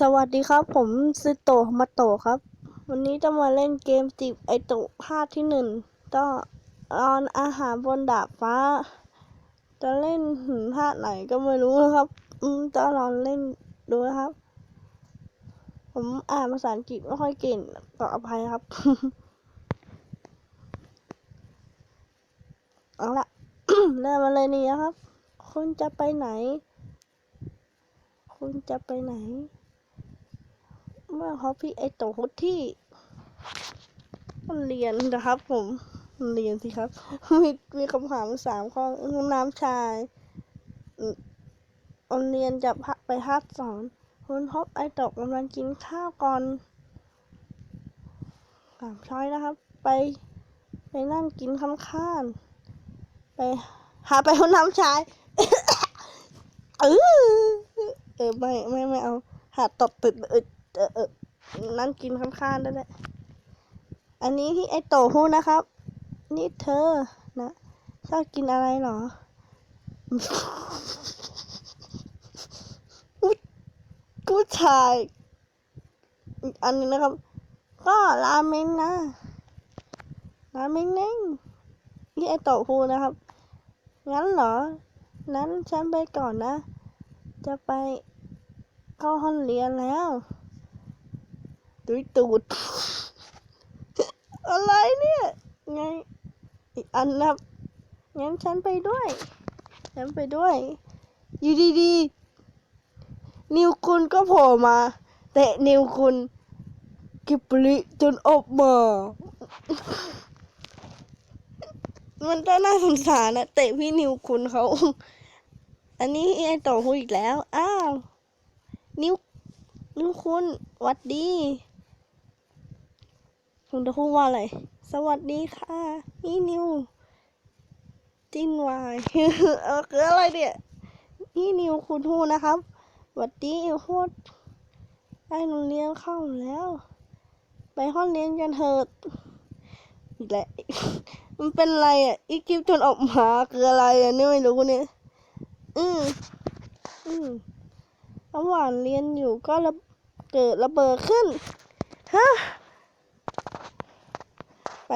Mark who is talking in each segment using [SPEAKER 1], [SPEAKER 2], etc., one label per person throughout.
[SPEAKER 1] สวัสดีครับ ผมซึโตะมาโตครับ วันนี้จะมาเล่นเกมจีบไอโตะภาคที่หนึ่งก็ออนอาหารบนดาดฟ้า จะเล่นถึงภาคไหนก็ไม่รู้นะครับ อืมจะลองเล่นดูนะครับ ผมอ่านภาษาอังกฤษไม่ค่อยเก่งขออภัยครับเอาละเริ่มมาเลยนี่นะครับ คุณจะไปไหน คุณจะไปไหน เมื่อเขาพี่ไอโตฮุดที่เรียนนะครับ ผมเรียนสิครับ มีมีคำถามสามข้อห้องน้ำชายอืมโรงเรียนจะพาไปฮัดสอนคุณพบไอตกกำลังกินข้าวก่อนสามช้อยนะครับ ไป ไปนั่งกินข้ามข้านไป หาไปห้องน้ำชายเออเออไม่ไม่ไม่เอา หาตบตึดเออ เออเออนั่งกินข้างๆได้แหละอันนี้ที่ไอโตพูนะครับ นี่เธอนะชอบกินอะไรเหรอกูชายอันนึงนะครับ ก็ราเมงนะราเมงเน่งที่ไอโตพูนะครับ งั้นเหรอ นั้นฉันไปก่อนนะ จะไปเข้าห้องเรียนแล้ว ดุยตูด อะไรเนี่ย ไง อีกอันนับ งั้นฉันไปด้วย ฉันไปด้วย อยู่ดีๆ นิวคุณก็โผล่มา แต่นิวคุณกิบลิจนออกมา มันก็น่าสงสารนะเตะพี่นิวคุณเขา อันนี้ไอต่อพูดอีกแล้ว อ้าว นิวนิวคุณวัดดี คุณจะพูดว่าอะไร สวัสดีค่ะนี่นิวจิ้นวายเออคืออะไรเนี่ยนี่นิวคุณพูนะครับหวัดดีโคตรได้โรงเรียนเข้าแล้ว ไปห้องเรียนกันเถิดอีกแล้วมันเป็นอะไรอะ อีกิฟจนออกมาคืออะไรอะนี่ไม่รู้เนี่ย อืมอืมระหว่างเรียนอยู่ก็ระเกิดระเบิดขึ้น ฮะ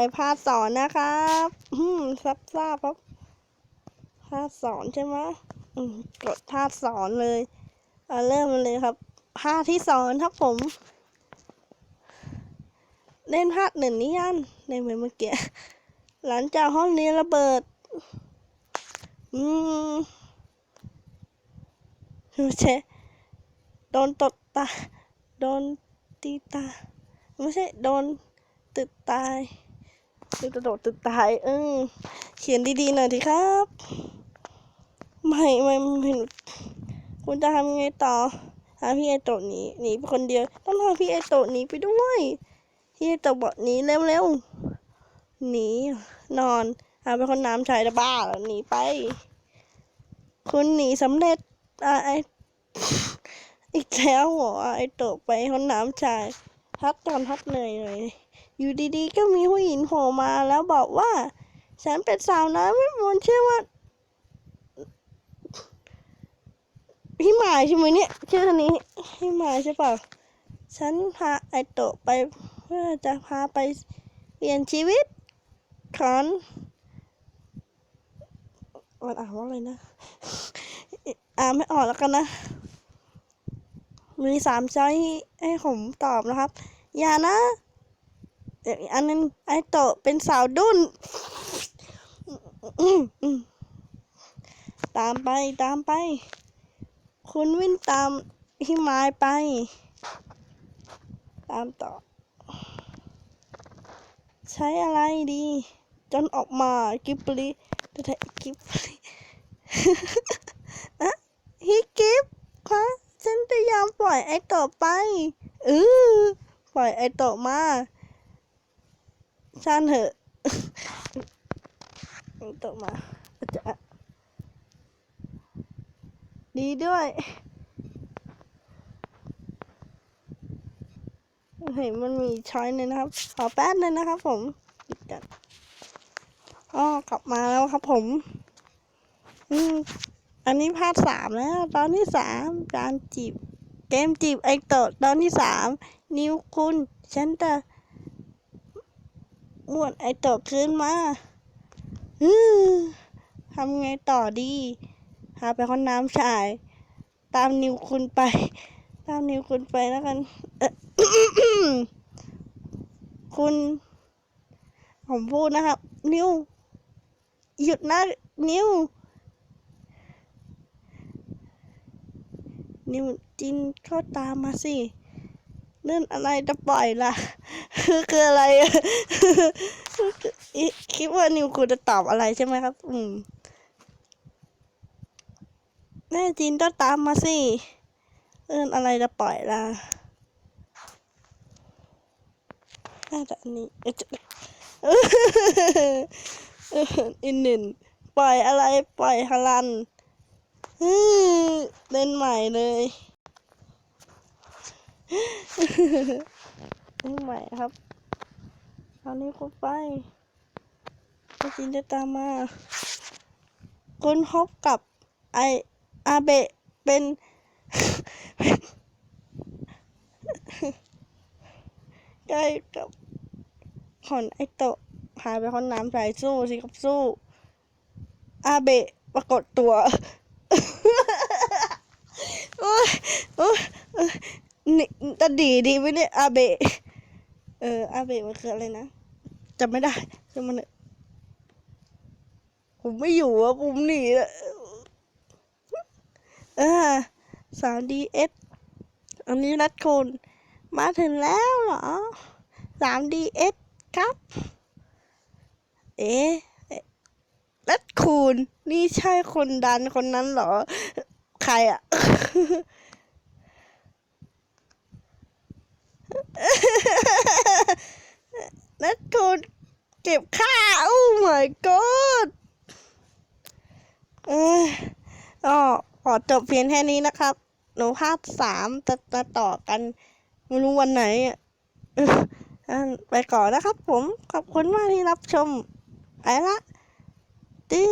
[SPEAKER 1] ไปพาสอนนะครับ อืมซับซ่าครับพาสอนใช่ไหมอืมกดท่าสอนเลยเอาเริ่มมาเลยครับพาคที่สอนครับผม เล่นภาคหนึ่งนี่ยันในเมือนเมื่อกี้หลังจากห้องเรียนระเบิด อืมไม่ใช่โดนตดตา โดนตีตา ไม่ใช่ โดนตึกตาย ตึกกระโดดตึกตายเออเขียนดีๆหน่อยทีครับ ไม่ไม่ไม่คุณจะทำไงต่อหาพี่ไอโตะหนีหนีไปคนเดียว ต้องพาพี่ไอโตะหนีไปด้วยพี่ไอโตะบอกหนีเร็วๆหนีนอนหาไปคนน้ำชายจะบ้าหนีไป คุณหนีสำเร็จอะไออีกแล้วหรอไอโตะไปคนน้ำชายพักก่อนพักเหนื่อยหน่อย อยู่ดีๆ ก็มีผู้หญิงโผล่มาแล้วบอกว่า ฉันเป็นสาวน้อยไม่มนต์ชื่อว่า พี่หมายใช่ไหมเนี่ยชื่อคนนี้พี่หมายใช่เปล่า ฉันพาไอโตะไปเพื่อจะพาไปเปลี่ยนชีวิตของมันอ่านว่าอะไรนะ อ่านไม่ออกแล้วกันนะ มีสามช้อยให้ผมตอบนะครับ อย่านะ อีกอันนึงไอโตเป็นสาวดุนตามไปตามไป คุณวิ่งตามพี่ไม้ไป ตามต่อ ใช้อะไรดี จนออกมากิบลีแต่กิบลีอะฮิกิบคะฉันจะยอมปล่อยไอโตไปเออปล่อยไอโตมา ช่างเถอะไอโตะมาจะดีด้วยเห็นมันมีช้อยหนึงนะครับ ขอแป๊บนึงนะครับผมปิดกันอ๋อกลับมาแล้วครับผม อืม อันนี้ภาคสามแล้ว ตอนที่สามการจีบ เกมจีบไอโตะตอนที่สาม นิวคุณฉันจะ มวนไอโตะคืนมาทำไงต่อดีหาไปห้องน้ำชาย ตามนิวคุณไป ตามนิวคุณไปแล้วกันคุณ ผมพูดนะครับ นิวหยุดนะนิวนิวจินก็ตามมาสิ เรื่องอะไรจะปล่อยล่ะ คือคืออะไรคิดว่านิวคุณจะตอบอะไรใช่ไหมครับ อืมแน่จินก็ตามมาสิเรื่องอะไรจะปล่อยล่ะน่าจะอันนี้อินหนึ่งปล่อยอะไรปล่อยฮารันเล่นใหม่เลย นใหม่ครับคราวนี้ก็ไปไปจินจะตามมาคุณฮบกับไออาเบะเป็นใกล้กับขอนไอโตะหาไปคนน้ำใส่สู้สิครับสู้ อาเบะปรากฏตัว โอ้ยโอ้ย จะดีดีไหมเนี่ยอาเบะเอออาเบะมันคืออะไรนะจำไม่ได้จำมันผมไม่อยู่อะผมหนีอะเออสามดีเอสอันนี้นัดคุณมาถึงแล้วเหรอสามดีเอสครับ เอ๊ะนัดคุณนี่ใช่คนดันคนนั้นเหรอ ใครอะ นัดคุณเก็บค่าโอ้ my god เออก็ขอจบเพียงแค่นี้นะครับ หนูภาคสามจะจะต่อกัน ไม่รู้วันไหนอะไปก่อนนะครับผม ขอบคุณมากที่รับชม ไปละดี